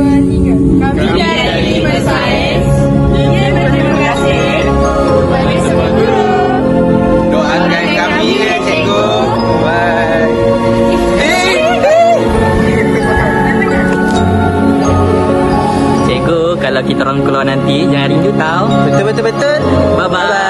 Kami dari Bersains ingin berterima kasih kepada semua guru, Doakan kami ya cikgu. Bye. Cikgu, kalau kita orang keluar nanti, jangan rindu tau. Betul betul betul. Bye-bye.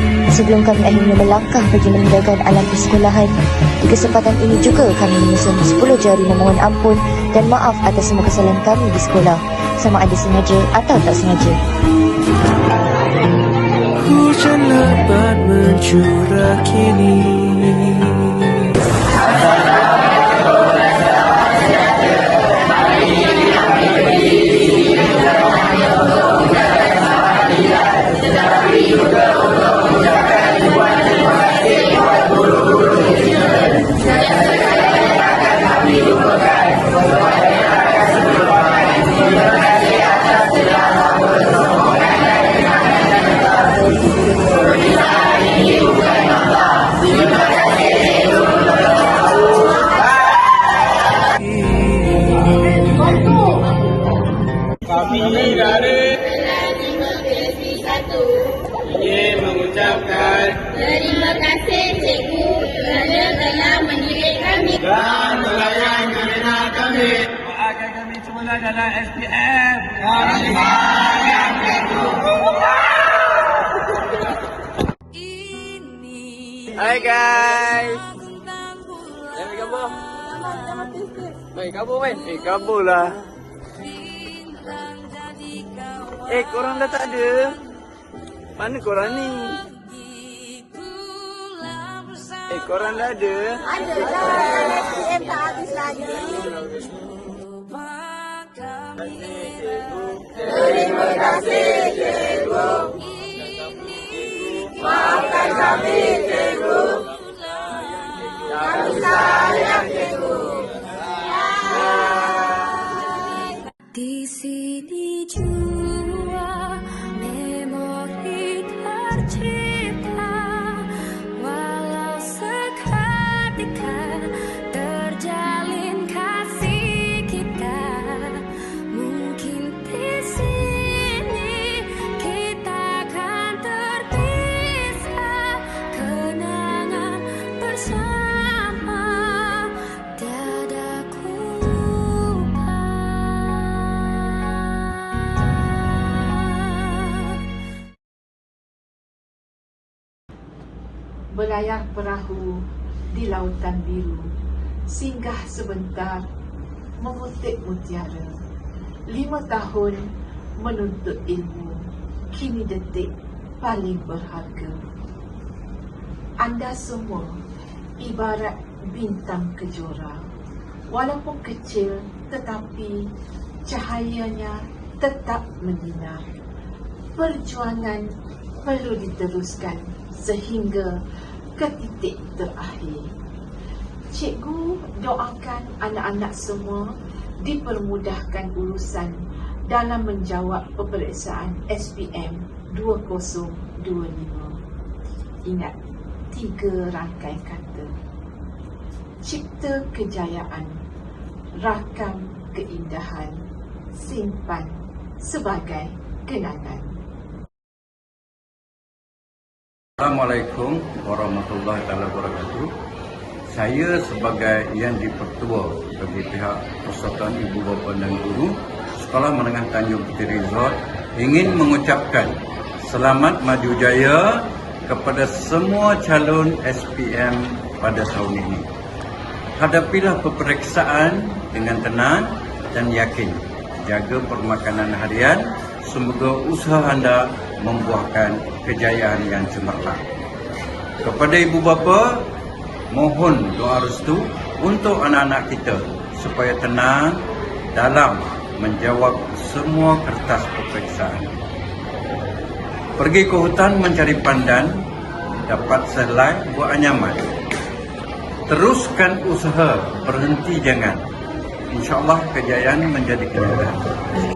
Sebelum kami akhirnya melangkah pergi meninggalkan alam persekolahan, di kesempatan ini juga kami menyusun 10 jari memohon ampun dan maaf atas semua kesalahan kami di sekolah, sama ada sengaja atau tak sengaja. Hujan lebat mencurah kini dan melayan kerana kami. Kami semula dalam SPM Hai guys. Jangan kabur. Baik kabur main. Eh kabur lah. Eh korang dah tak ada. Mana korang ni? Korang dah ada. Ada lah, SPM tak habis lagi. Terima kasih cikgu. Maafkan kami cikgu. Kami sayang cikgu. Di sini jua memori tercipta Berlayar perahu di lautan biru Singgah sebentar Memutik mutiara. Lima tahun menuntut ilmu Kini detik paling berharga. Anda semua ibarat bintang kejora. Walaupun kecil tetapi cahayanya tetap menyinar. Perjuangan perlu diteruskan sehingga ke titik terakhir. Cikgu doakan anak-anak semua dipermudahkan urusan dalam menjawab peperiksaan SPM 2025. Ingat, tiga rangkai kata. Cipta kejayaan, rakam keindahan, simpan sebagai kenangan. Assalamualaikum warahmatullahi wabarakatuh. Saya sebagai yang dipertua bagi pihak Persatuan Ibu Bapa dan Guru Sekolah Menengah Tanjung Puteri Resort ingin mengucapkan selamat maju jaya kepada semua calon SPM pada tahun ini. Hadapilah peperiksaan dengan tenang dan yakin. Jaga permakanan harian. Semoga usaha anda membuahkan kejayaan yang cemerlang. Kepada ibu bapa, mohon doa restu untuk anak-anak kita supaya tenang dalam menjawab semua kertas peperiksaan. Pergi ke hutan mencari pandan, dapat sehelai buat anyaman. Teruskan usaha, berhenti jangan. InsyaAllah kejayaan menjadi kenyataan.